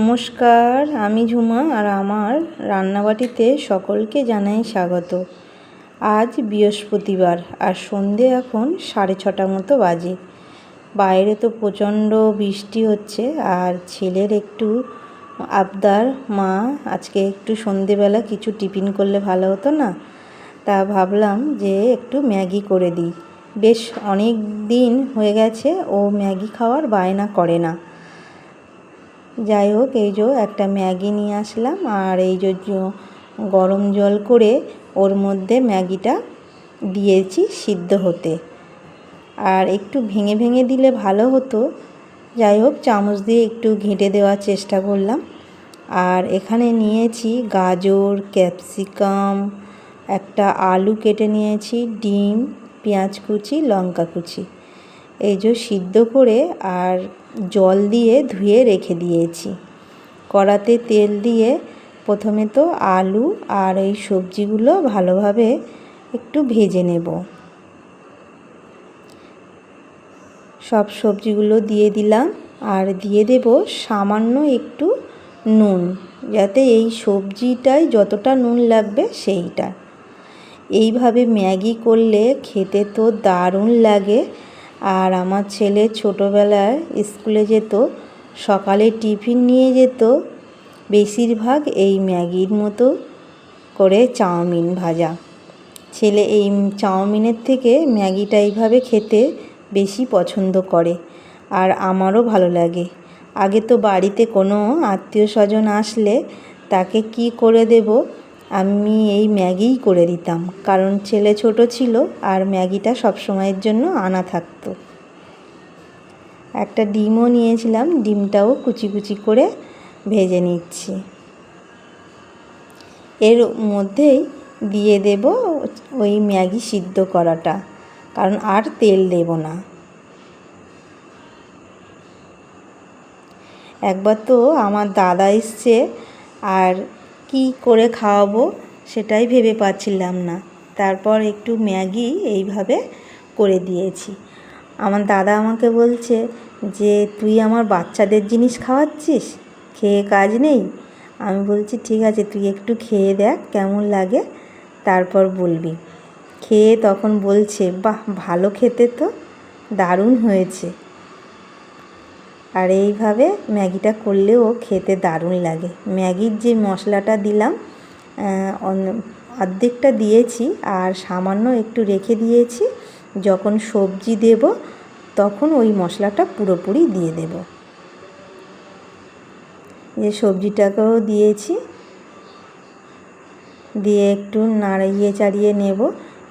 নমস্কার, আমি ঝুমা আর আমার রান্নাবাটিতে সকলকে জানাই স্বাগত। আজ বৃহস্পতিবার আর সন্ধে এখন সাড়ে ছটা মতো বাজে। বাইরে তো প্রচণ্ড বৃষ্টি হচ্ছে আর ছেলের একটু আবদার, মা আজকে একটু সন্ধেবেলা কিছু টিফিন করলে ভালো হতো না, তা ভাবলাম যে একটু ম্যাগি করে দিই। বেশ অনেক দিন হয়ে গেছে ও ম্যাগি খাওয়ার বায়না করে না। যাই হোক, এই যে একটা ম্যাগি নিয়ে আসলাম আর এই যে গরম জল করে ওর মধ্যে ম্যাগিটা দিয়েছি সিদ্ধ হতে। আর একটু ভেঙে ভেঙে দিলে ভালো হতো। যাই হোক, চামচ দিয়ে একটু ঘেঁটে দেওয়ার চেষ্টা করলাম। আর এখানে নিয়েছি গাজর, ক্যাপসিকাম, একটা আলু কেটে নিয়েছি, ডিম, পেঁয়াজ কুচি, লঙ্কা কুচি। এই যে সিদ্ধ করে আর জল দিয়ে ধুয়ে রেখে দিয়েছি। কড়াতে তেল দিয়ে প্রথমে তো আলু আর এই সবজিগুলো ভালোভাবে একটু ভেজে নেব। সব সবজিগুলো দিয়ে দিলাম আর দিয়ে দেব সামান্য একটু নুন, যাতে এই সবজিটাই যতটা নুন লাগবে সেইটা। এইভাবে ম্যাগি করলে খেতে তো দারুণ লাগে। আর আমার ছেলে ছোটোবেলায় স্কুলে যেত, সকালে টিফিন নিয়ে যেত, বেশিরভাগ এই ম্যাগির মতো করে চাউমিন ভাজা। ছেলে এই চাউমিনের থেকে ম্যাগিটা এইভাবে খেতে বেশি পছন্দ করে আর আমারও ভালো লাগে। আগে তো বাড়িতে কোনো আত্মীয় স্বজন আসলে তাকে কি করে দেব আমি এই ম্যাগিই করে দিতাম। কারণ ছেলে ছোট ছিল আর ম্যাগিটা সব সময়ের জন্য আনা থাকতো। একটা ডিমও নিয়েছিলাম, ডিমটাও কুচি কুচি করে ভেজে নিচ্ছি। এর মধ্যেই দিয়ে দেব ওই ম্যাগি সিদ্ধ করাটা, কারণ আর তেল দেব না। একবার তো আমার দাদা এসছে আর কি করে খাওয়াবো সেটাই ভেবে পাচ্ছিলাম না। তারপর একটু ম্যাগি এইভাবে করে দিয়েছি। আমার দাদা আমাকে বলছে যে, তুই আমার বাচ্চাদের জিনিস খাওয়াচ্ছিস? খেয়ে কাজ নেই? আমি বলছি, ঠিক আছে, তুই একটু খেয়ে দেখ, কেমন লাগে। তারপর বলবি। খেয়ে তখন বলছে, বাহ, ভালো খেতে তো দারুণ হয়েছে। আর এইভাবে ম্যাগিটা করলেও খেতে দারুণ লাগে। ম্যাগির যে মশলাটা দিলাম অর্ধেকটা দিয়েছি আর সামান্য একটু রেখে দিয়েছি। যখন সবজি দেব, তখন ওই মশলাটা পুরোপুরি দিয়ে দেব। যে সবজিটাকেও দিয়েছি, দিয়ে একটু নাড়িয়ে চাড়িয়ে নেব।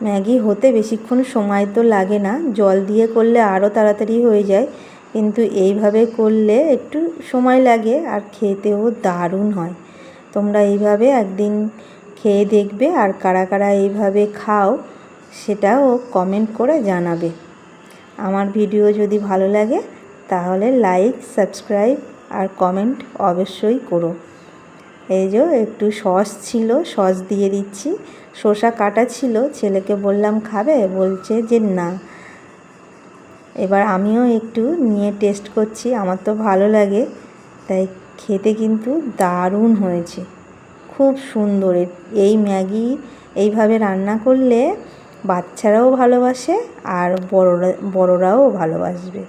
ম্যাগি হতে বেশিক্ষণ সময় তো লাগে না, জল দিয়ে করলে আরও তাড়াতাড়ি হয়ে যায়। কিন্তু এইভাবে করলে একটু সময় লাগে আর খেতেও দারুণ হয়। তোমরা এইভাবে একদিন খেয়ে দেখবে আর কারা কারা এইভাবে খাও সেটাও কমেন্ট করে জানাবে। আমার ভিডিও যদি ভালো লাগে তাহলে লাইক সাবস্ক্রাইব আর কমেন্ট অবশ্যই করো। এই যে একটু সস ছিল, সস দিয়ে দিচ্ছি। শসা কাটা ছিল, ছেলেকে বললাম, খাবে? বলছে যে, না। এবার আমিও একটু নিয়ে টেস্ট করছি, আমার তো ভালো লাগে। তাই খেতে কিন্তু দারুণ হয়েছে। খুব সুন্দর। এই ম্যাগি এইভাবে রান্না করলে বাচ্চারাও ভালোবাসে আর বড়রা, বড়রাও ভালোবাসবে।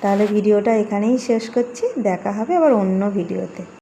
তাহলে ভিডিওটা এখানেই শেষ করছি, দেখা হবে আবার অন্য ভিডিওতে।